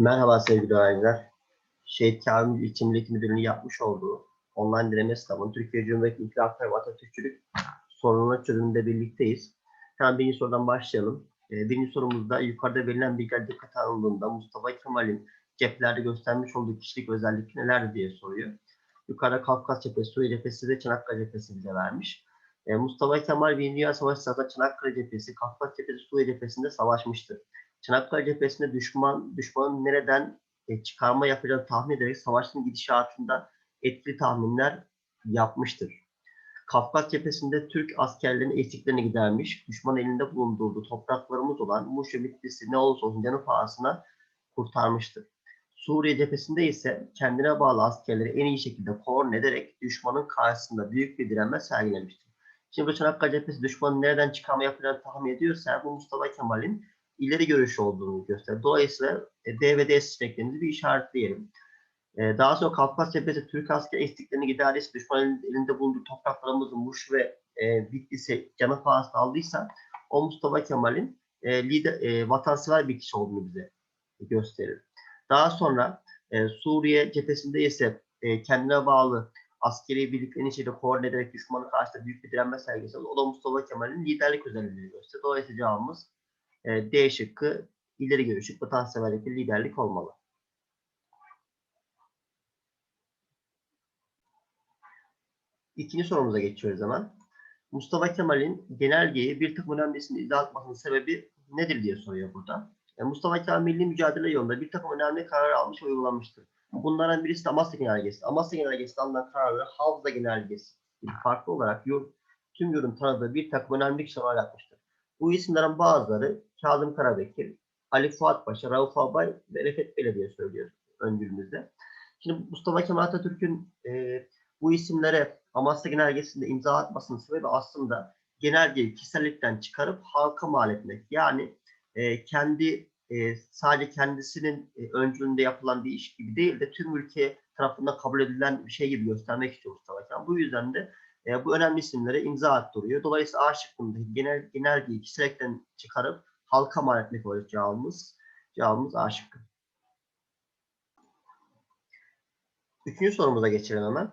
Merhaba sevgili öğrenciler. Şehit Kamil İlçe Milli Müdürlüğü'nün yapmış olduğu online deneme sınavının Türkiye Cumhuriyeti İnkılap ve Atatürkçülük sorununa çözümünde birlikteyiz. Hemen birinci sorudan başlayalım. Ee, birinci sorumuzda yukarıda verilen bilgiler dikkate alındığında Mustafa Kemal'in ceplerde göstermiş olduğu kişilik özellik nelerdir diye soruyor. Yukarıda Kafkas cephesi, Suriye cephesi ve Çanakkale cephesi bize vermiş. Ee, Mustafa Kemal Birinci Dünya Savaşı sırasında Çanakkale cephesi, Kafkas cephesi, Suriye cephesinde savaşmıştır. Çanakkale cephesinde düşman düşmanın nereden e, çıkarma yapacağını tahmin ederek savaşın gidişatında etkili tahminler yapmıştır. Kafkas cephesinde Türk askerlerinin eksiklerini gidermiş, düşman elinde bulundurduğu topraklarımız olan Muş ve Bitlis'i ne olursa olsun canı pahasına kurtarmıştır. Suriye cephesinde ise kendine bağlı askerleri en iyi şekilde koordine ederek düşmanın karşısında büyük bir direnme sergilemiştir. Şimdi bu Çanakkale cephesi düşmanın nereden çıkarma yapacağını tahmin ediyorsa bu Mustafa Kemal'in ileri görüş olduğunu gösterir. Dolayısıyla e, D ve bir işaretleyelim. E, daha sonra Kafkas cephesi Türk asker eksiklerini giderisi düşmanın elinde bulunduğu topraklarımızın Muş ve e, Bitlis'i canı pahasına aldıysa o Mustafa Kemal'in e, lider, e, vatansever bir kişi olduğunu bize gösterir. Daha sonra e, Suriye cephesinde ise e, kendine bağlı askeri birliklerin içinde koordine ederek düşmanın karşısında büyük bir direnme sergisi. O da Mustafa Kemal'in liderlik özelliğini gösterir. Dolayısıyla cevabımız e, D şıkkı ileri görüşlük vatanseverlik bir liderlik olmalı. İkinci sorumuza geçiyoruz hemen. Mustafa Kemal'in genelgeyi bir takım önemlisini izah etmesinin sebebi nedir diye soruyor burada. Yani Mustafa Kemal milli mücadele yolunda bir takım önemli karar almış ve uygulamıştır. Bunlardan birisi de Amasya Genelgesi. Amasya Genelgesi alınan kararları Havza Genelgesi farklı olarak yurt, tüm yurdun tanıdığı bir takım önemli kişiler yapmıştır. Bu isimlerin bazıları Kazım Karabekir, Ali Fuat Paşa, Rauf Albay ve Refet Belediye söylüyor öncülümüzde. Şimdi Mustafa Kemal Atatürk'ün e, bu isimlere Amasya Genelgesi'nde imza atmasının sebebi aslında genelgeyi kişisellikten çıkarıp halka mal etmek. Yani e, kendi e, sadece kendisinin e, öncülüğünde yapılan bir iş gibi değil de tüm ülke tarafından kabul edilen bir şey gibi göstermek istiyor Mustafa Kemal. Bu yüzden de e, bu önemli isimlere imza attırıyor. Dolayısıyla A şıkkında genel, genelgeyi kişisellikten çıkarıp halka mal etmek olacak cevabımız. Cevabımız A şıkkı. Üçüncü sorumuza geçelim hemen.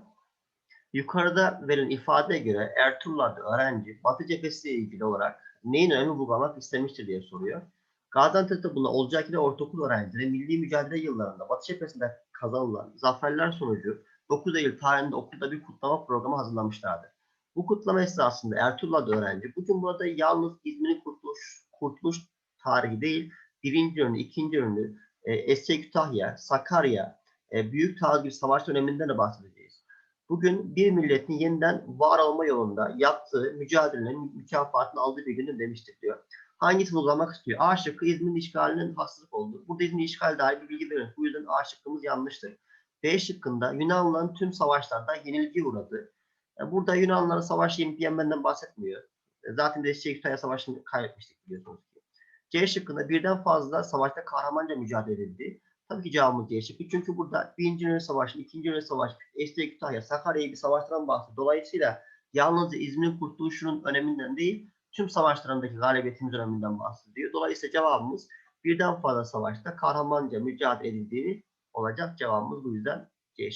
Yukarıda verilen ifadeye göre Ertuğrul adlı öğrenci Batı cephesiyle ilgili olarak neyin önemli vurgulamak istemiştir diye soruyor. Gaziantep'te bulunan olacak ile ortaokul öğrencileri milli mücadele yıllarında Batı cephesinde kazanılan zaferler sonucu 9 Eylül tarihinde okulda bir kutlama programı hazırlamışlardı. Bu kutlama esnasında Ertuğrul adlı öğrenci bugün burada yalnız İzmir'in kurtuluş, kurtuluş tarihi değil, birinci ürünü, ikinci ürünü, e, Eski Kütahya, Sakarya, e, Büyük Taarruz gibi savaş döneminden de bahsedeceğiz. Bugün bir milletin yeniden var olma yolunda yaptığı mücadelenin mükafatını aldığı bir gündür demiştir diyor. Hangisini uygulamak istiyor? A şıkkı İzmir'in işgalinin hastalık oldu. Burada İzmir işgal dair bir bilgi verir. Bu yüzden A şıkkımız yanlıştır. B şıkkında Yunanlıların tüm savaşlarda yenilgiye uğradı. E, burada Yunanlıların savaşı yenip yenmenden bahsetmiyor. E, zaten de Kütahya Savaşı'nı kaybetmiştik biliyorsunuz ki. C şıkkında birden fazla savaşta kahramanca mücadele edildi. Tabii ki cevabımız C şıkkı. Çünkü burada birinci Dünya Savaşı, ikinci Dünya Savaşı, Estre Kütahya, Sakarya gibi savaşlardan bahsediyor. Dolayısıyla yalnızca İzmir'in kurtuluşunun öneminden değil, tüm savaşlarındaki galibiyetimiz öneminden bahsediyor. Dolayısıyla cevabımız birden fazla savaşta kahramanca mücadele edildiğini olacak. Cevabımız bu yüzden C.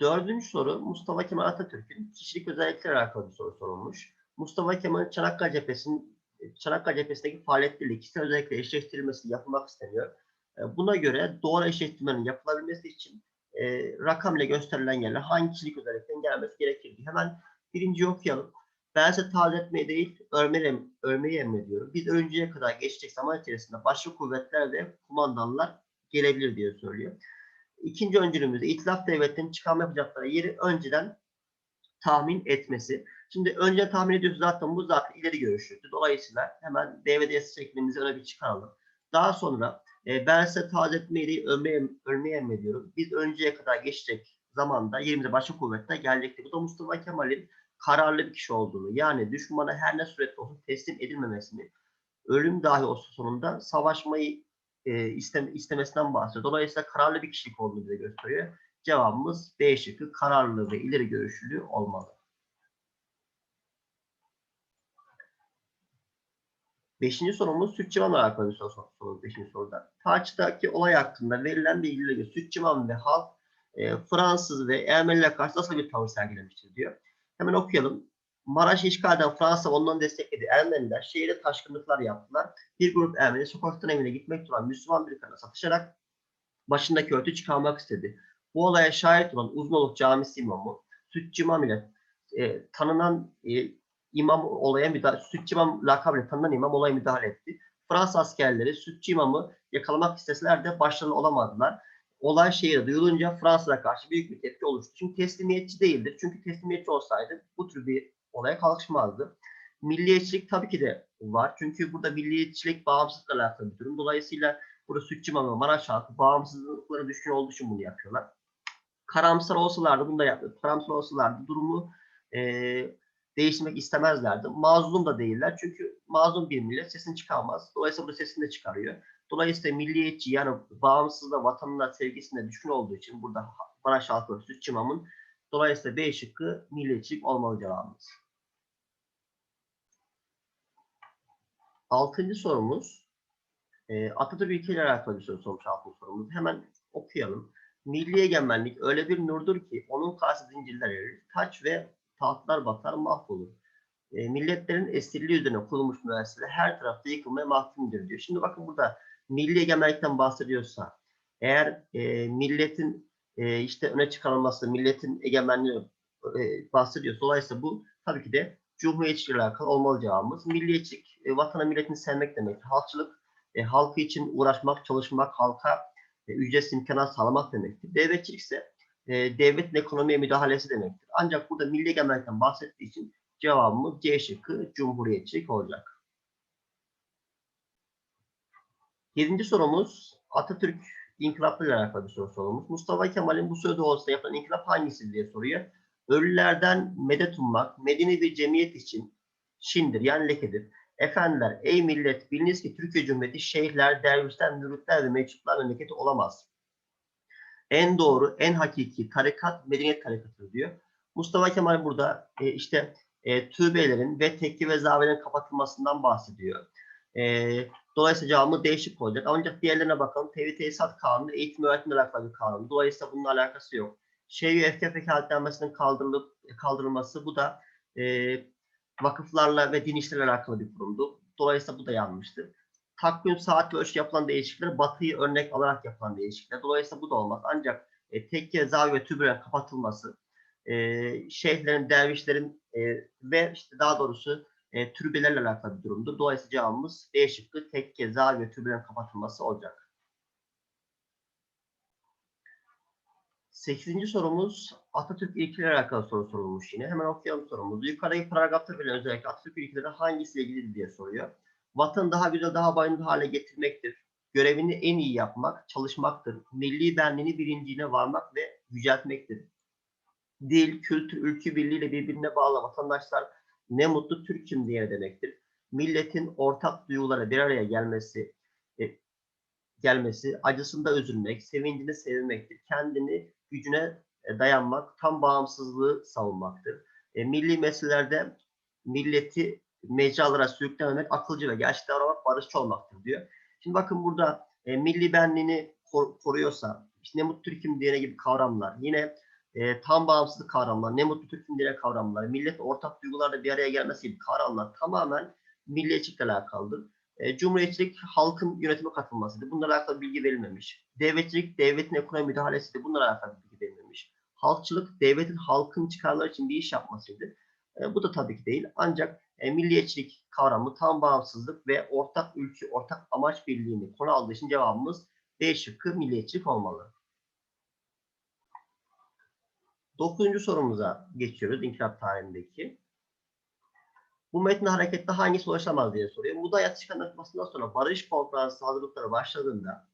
Dördüncü soru Mustafa Kemal Atatürk'ün kişilik özellikleri alakalı bir soru sorulmuş. Mustafa Kemal Çanakkale cephesinin Çanakkale cephesindeki faaliyetleriyle kişisel özellikle eşleştirilmesi yapılmak isteniyor. Buna göre doğru eşleştirmenin yapılabilmesi için e, rakam ile gösterilen yerler hangi kişilik özellikten gelmesi gerekir diye. Hemen birinciyi okuyalım. Ben size taze etmeyi değil, örmeyi, örmeyi emrediyorum. Biz önceye kadar geçecek zaman içerisinde başka kuvvetler ve kumandanlar gelebilir diye söylüyor. İkinci öncülümüzde itilaf devletlerinin çıkarma yapacakları yeri önceden tahmin etmesi. Şimdi önce tahmin ediyoruz zaten bu zaten ileri görüşlüydü. Dolayısıyla hemen DVD şeklimizi öne bir çıkaralım. Daha sonra e, ben size taze etmeyi ölmeye, ölmeye emrediyorum. Biz önceye kadar geçecek zamanda yerimize başka kuvvetler gelecekti. Bu da Mustafa Kemal'in kararlı bir kişi olduğunu yani düşmana her ne surette olsun teslim edilmemesini ölüm dahi olsa sonunda savaşmayı e, isteme, istemesinden bahsediyor. Dolayısıyla kararlı bir kişilik olduğunu bize gösteriyor. Cevabımız B şıkkı kararlı ve ileri görüşlülüğü olmalı. Beşinci sorumuz süt civanla alakalı bir soru beşinci soruda. Tarç'taki olay hakkında verilen bilgilerle göre süt civan ve halk e, Fransız ve Ermeniler karşı nasıl bir tavır sergilemiştir diyor. Hemen okuyalım. Maraş işgal eden Fransa ondan destekledi. Ermeniler şehirde taşkınlıklar yaptılar. Bir grup Ermeni sokaktan evine gitmek olan Müslüman bir kadına satışarak başındaki örtü çıkarmak istedi. Bu olaya şahit olan Uzmanlık Camisi imamı Sütçü İmam ile e, tanınan e, imam olaya müdahale, Sütçü İmam lakabıyla tanınan imam olaya müdahale etti. Fransız askerleri Sütçü İmam'ı yakalamak isteseler de başarılı olamadılar. Olay şehirde duyulunca Fransa'ya karşı büyük bir tepki oluştu. Çünkü teslimiyetçi değildir. Çünkü teslimiyetçi olsaydı bu tür bir olaya kalkışmazdı. Milliyetçilik tabii ki de var. Çünkü burada milliyetçilik bağımsızlıkla alakalı bir durum. Dolayısıyla burada Sütçü İmam ve Maraş halkı bağımsızlıklara düşkün olduğu için bunu yapıyorlar. Karamsar olsalardı bunu da yapıyor. Karamsar olsalardı durumu e, değiştirmek istemezlerdi. Mazlum da değiller. Çünkü mazlum bir millet sesini çıkarmaz. Dolayısıyla burada sesini de çıkarıyor. Dolayısıyla milliyetçi yani bağımsızlığa, vatanına, sevgisine düşkün olduğu için burada Maraş halkı ve Sütçü İmam'ın dolayısıyla B şıkkı milliyetçilik olmalı cevabımız. Altıncı sorumuz e, Atatürk ülkeyle alakalı bir soru sormuş altıncı sorumuz. Hemen okuyalım. Milli egemenlik öyle bir nurdur ki onun karşı zincirler erir, taç ve tahtlar batar mahvolur. E, milletlerin esirliği üzerine kurulmuş müessese her tarafta yıkılmaya mahkumdur diyor. Şimdi bakın burada milli egemenlikten bahsediyorsa eğer e, milletin e, işte öne çıkarılması, milletin egemenliği e, bahsediyorsa dolayısıyla bu tabii ki de cumhuriyetçilikle alakalı olmalı cevabımız. Milliyetçilik, e, vatana milletini sevmek demek. Halkçılık, e, halkı için uğraşmak, çalışmak, halka e, ücretsiz imkanlar sağlamak demektir. Devletçilik ise e, devletin ekonomiye müdahalesi demektir. Ancak burada milli egemenlikten bahsettiği için cevabımız C şıkkı cumhuriyetçilik olacak. Yedinci sorumuz Atatürk inkılaplarıyla alakalı bir soru sorumuz. Mustafa Kemal'in bu söz doğrultusunda yapılan inkılap hangisi diye soruyor. Ölülerden medet ummak, medeni bir cemiyet için şindir yani lekedir. Efendiler, ey millet biliniz ki Türkiye Cumhuriyeti şeyhler, dervişler, müritler ve meczuplar memleketi olamaz. En doğru, en hakiki tarikat medeniyet tarikatıdır diyor. Mustafa Kemal burada e, işte e, türbelerin ve tekke ve zavelerin kapatılmasından bahsediyor. E, dolayısıyla cevabı değişik olacak. Ancak diğerlerine bakalım. Tevhid Tesisat Kanunu eğitim öğretimle alakalı kanun. Dolayısıyla bununla alakası yok. Efkaf vekaletlenmesinin kaldırılıp kaldırılması bu da e, vakıflarla ve din işlerle alakalı bir kurumdu. Dolayısıyla bu da yanlıştır. Takvim, saat ve ölçü yapılan değişiklikler batıyı örnek alarak yapılan değişiklikler. Dolayısıyla bu da olmaz. Ancak e, tekke, zavi ve türbelerin kapatılması, e, şeyhlerin, dervişlerin e, ve işte daha doğrusu e, türbelerle alakalı bir durumdur. Dolayısıyla cevabımız D şıkkı tekke, zavi ve türbelerin kapatılması olacak. Sekizinci sorumuz Atatürk ilkeleriyle alakalı soru sorulmuş yine. Hemen okuyalım sorumuzu. Yukarıdaki paragrafta verilen özellikle Atatürk ilkeleri hangisiyle ilgili diye soruyor. Vatan daha güzel, daha bayındır hale getirmektir. Görevini en iyi yapmak, çalışmaktır. Milli benliğini bilincine varmak ve yüceltmektir. Dil, kültür, ülke birliğiyle birbirine bağlı vatandaşlar ne mutlu Türk'üm diye demektir. Milletin ortak duygulara bir araya gelmesi, e, gelmesi, acısında üzülmek, sevincini sevinmektir. Kendini gücüne e, dayanmak, tam bağımsızlığı savunmaktır. E, milli meselelerde milleti mecralara sürüklememek, akılcı ve gerçek davranmak, barışçı olmaktır diyor. Şimdi bakın burada e, milli benliğini kor- koruyorsa, işte ne mutlu Türk'üm diyene gibi kavramlar, yine e, tam bağımsızlık kavramlar, ne mutlu Türk'üm diye kavramlar, millet ortak duygularla bir araya gelmesi gibi kavramlar tamamen milliyetçilikle alakalıdır. E, cumhuriyetçilik halkın yönetime katılmasıdır. Bunlarla alakalı bilgi verilmemiş. Devletçilik devletin ekonomi müdahalesidir. Bunlarla alakalı. Halkçılık devletin halkın çıkarları için bir iş yapmasıdır. E, bu da tabii ki değil. Ancak e, milliyetçilik kavramı tam bağımsızlık ve ortak ülke, ortak amaç birliğini konu aldığı için cevabımız D şıkkı milliyetçilik olmalı. Dokuzuncu sorumuza geçiyoruz inkılap tarihindeki. Bu metni harekette hangisi ulaşamaz diye soruyor. Mudanyat çıkartmasından sonra barış konferansı hazırlıkları başladığında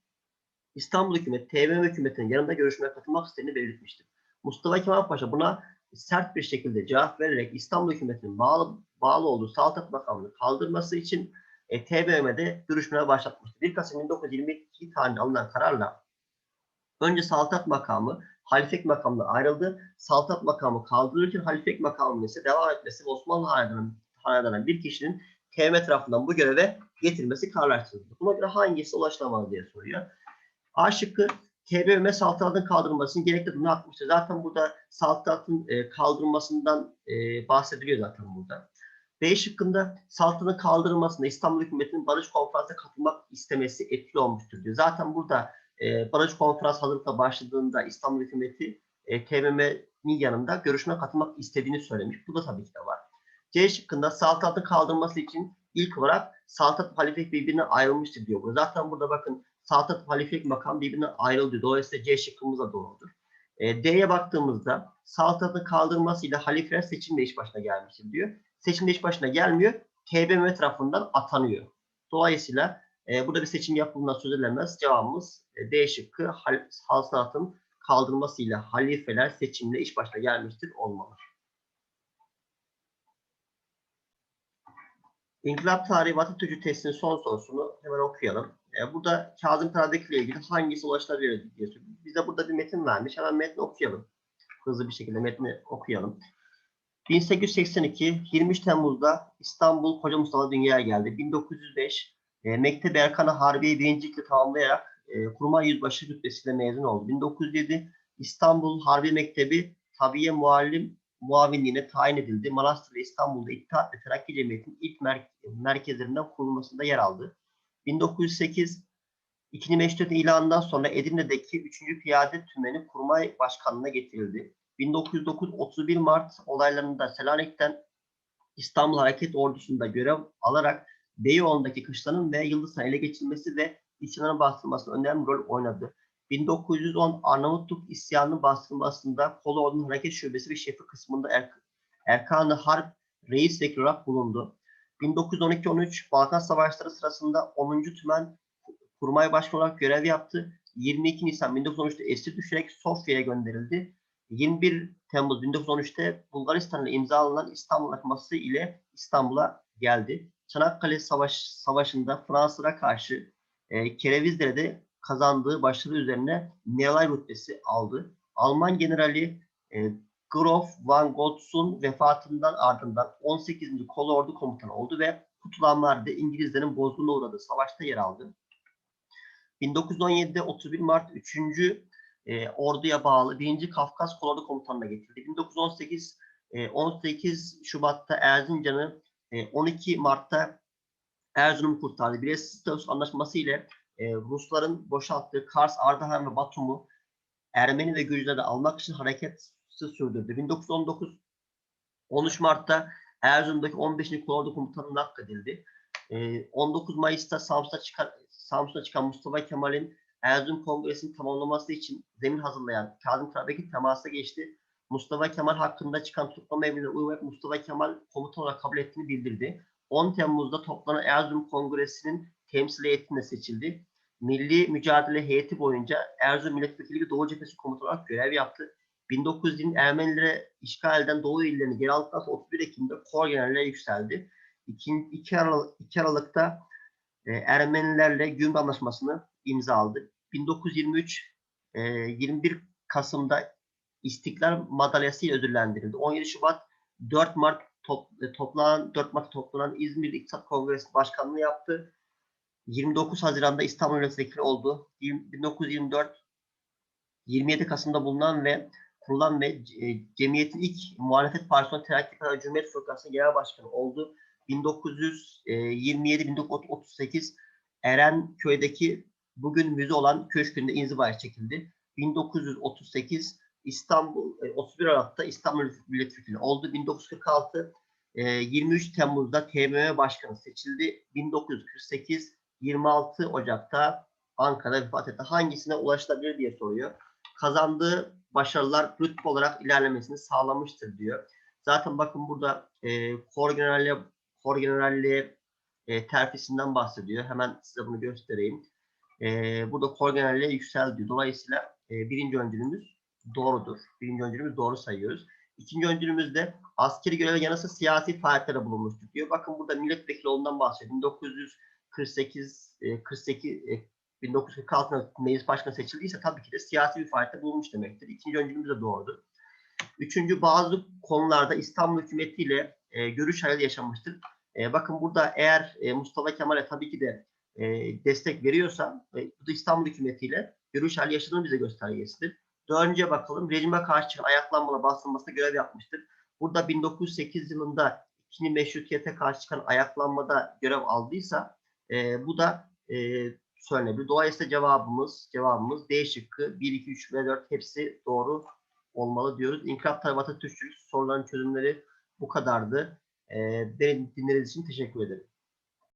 İstanbul hükümeti, TBMM hükümetinin yanında görüşmeye katılmak istediğini belirtmiştir. Mustafa Kemal Paşa buna sert bir şekilde cevap vererek İstanbul hükümetinin bağlı, bağlı olduğu Saltanat makamını kaldırması için e, TBMM'de görüşmeye başlatmıştır. 1 Kasım 1922 tarihinde alınan kararla önce Saltanat makamı halifek makamına ayrıldı. Saltanat makamı kaldırılırken halifek makamının ise devam etmesi Osmanlı hanedanı hanedanı bir kişinin TM tarafından bu göreve getirilmesi kararlaştırıldı. Buna göre hangisi ulaşılamaz diye soruyor. A şıkkı TBMM saltanatın kaldırılmasının gerekli atmıştır. Zaten burada saltanatın e, kaldırılmasından e, bahsediliyor zaten burada. B şıkkında saltanatın kaldırılmasında İstanbul hükümetinin barış konferansına katılmak istemesi etkili olmuştur diyor. Zaten burada e, barış konferans hazırlıkla başladığında İstanbul hükümeti e, TBMM'nin yanında görüşmeye katılmak istediğini söylemiş. Bu da tabii ki de var. C şıkkında saltanatın kaldırılması için ilk olarak saltanat halifelik birbirinden ayrılmıştır diyor. Zaten burada bakın saltanat halifelik makam birbirinden ayrıldı. Dolayısıyla C şıkkımız da doğrudur. E, D'ye baktığımızda saltanatın kaldırılmasıyla halifeler seçimle iş başına gelmiştir diyor. Seçimle iş başına gelmiyor. TBMM tarafından atanıyor. Dolayısıyla e, burada bir seçim yapıldığından söz edilemez. Cevabımız e, D şıkkı hal, saltanatın kaldırılmasıyla halifeler seçimle iş başına gelmiştir olmalı. İnkılap tarihi Batı Türkçü testinin son sorusunu hemen okuyalım. E, burada Kazım Karabekir ile ilgili hangisi ulaşılabilir diye soruyor. Bize burada bir metin vermiş. Hemen metni okuyalım. Hızlı bir şekilde metni okuyalım. 1882 23 Temmuz'da İstanbul Koca Mustafa dünyaya geldi. 1905 e, Mektep Erkanı Harbiye birincilikle tamamlayarak e, kurmay yüzbaşı rütbesiyle mezun oldu. 1907 İstanbul Harbi Mektebi Tabiye Muallim muavinliğine tayin edildi. Manastır ve İstanbul'da İttihat ve Terakki Cemiyeti'nin ilk mer merkezlerinden kurulmasında yer aldı. 1908 İkinci Meşrut ilanından sonra Edirne'deki 3. Piyade Tümeni Kurmay Başkanlığı'na getirildi. 1909 31 Mart olaylarında Selanik'ten İstanbul Hareket Ordusu'nda görev alarak Beyoğlu'ndaki kışlanın ve Yıldızhan ele geçirmesi ve isyanın bastırmasında önemli rol oynadı. 1910 Arnavutluk isyanının bastırılmasında Kolu Ordu'nun Hareket Şubesi ve Şefi kısmında er Erkan-ı Harp reis vekil olarak bulundu. 1912-13 Balkan Savaşları sırasında 10. Tümen Kurmay Başkanı olarak görev yaptı. 22 Nisan 1913'te esir düşerek Sofya'ya gönderildi. 21 Temmuz 1913'te Bulgaristan'la imzalanan İstanbul Anlaşması ile İstanbul'a geldi. Çanakkale Savaş, Savaşı'nda Fransızlara karşı e, Kerevizdere'de kazandığı başarı üzerine Nelay rütbesi aldı. Alman generali e, Grof van Goltz'un vefatından ardından 18. Kolordu komutanı oldu ve Kutulanlar'da İngilizlerin bozguna uğradığı savaşta yer aldı. 1917'de 31 Mart 3. E, orduya bağlı 1. Kafkas Kolordu komutanına getirdi. 1918 e, 18 Şubat'ta Erzincan'ı e, 12 Mart'ta Erzurum kurtardı. Brest-Litovsk anlaşması ile e, Rusların boşalttığı Kars, Ardahan ve Batum'u Ermeni ve Gürcüleri almak için hareket sürdürdü. 1919 13 Mart'ta Erzurum'daki 15. Kolordu komutanına hakkedildi. E, 19 Mayıs'ta Samsun'a çıkan, Samsun'a çıkan Mustafa Kemal'in Erzurum Kongresi'ni tamamlaması için zemin hazırlayan Kazım Karabekir temasa geçti. Mustafa Kemal hakkında çıkan tutuklama emrine uymayıp Mustafa Kemal komutan olarak kabul ettiğini bildirdi. 10 Temmuz'da toplanan Erzurum Kongresi'nin temsil heyetinde seçildi. Milli Mücadele Heyeti boyunca Erzurum Milletvekili ve Doğu Cephesi komutanı olarak görev yaptı. 1920 Ermenilere işgal eden Doğu illerini geri aldıktan sonra 31 Ekim'de Kor General'e yükseldi. 2, 2, Aralık, 2 Aralık'ta e, Ermenilerle Gümrük Anlaşması'nı imzaladı. 1923 e, 21 Kasım'da İstiklal Madalyası ile ödüllendirildi. 17 Şubat 4 Mart top, e, toplanan 4 Mart toplanan İzmir İktisat Kongresi Başkanlığı yaptı. 29 Haziran'da İstanbul Milletvekili oldu. 1924 27 Kasım'da bulunan ve kurulan ve e, cemiyetin ilk muhalefet partisi Terakki Kadar Cumhuriyet Fırkası'nın genel başkanı oldu. 1927-1938 Erenköy'deki bugün müze olan köşkünde inzivaya çekildi. 1938 İstanbul 31 Aralık'ta İstanbul Milletvekili oldu. 1946 23 Temmuz'da TBMM Başkanı seçildi. 1948 26 Ocak'ta Ankara'da vefat etti. Hangisine ulaşılabilir diye soruyor. Kazandığı başarılar rütbe olarak ilerlemesini sağlamıştır diyor. Zaten bakın burada e, kor generalliğe, kor generalliğe e, terfisinden bahsediyor. Hemen size bunu göstereyim. E, burada kor generalliğe yükseldi. Dolayısıyla e, birinci öncülümüz doğrudur. Birinci öncülümüz doğru sayıyoruz. İkinci öncülümüzde askeri göreve yanı sıra siyasi faaliyetlere bulunmuştur diyor. Bakın burada milletvekili olduğundan bahsediyor. 1948 48 1946'da meclis başkanı seçildiyse tabii ki de siyasi bir faaliyette bulunmuş demektir. İkinci öncülümüz de doğrudur. Üçüncü bazı konularda İstanbul hükümetiyle e, görüş ayrılığı yaşamıştır. E, bakın burada eğer e, Mustafa Kemal'e tabii ki de e, destek veriyorsa e, bu da İstanbul hükümetiyle görüş hali yaşadığını bize göstergesidir. Dördüncüye bakalım. Rejime karşı çıkan ayaklanmalar bastırılmasına görev yapmıştır. Burada 1908 yılında ikinci meşrutiyete karşı çıkan ayaklanmada görev aldıysa e, bu da e, söylenebilir. Dolayısıyla cevabımız cevabımız D şıkkı 1, 2, 3 ve 4 hepsi doğru olmalı diyoruz. İnkılap Tarım Atatürkçülük soruların çözümleri bu kadardı. E, beni dinlediğiniz için teşekkür ederim.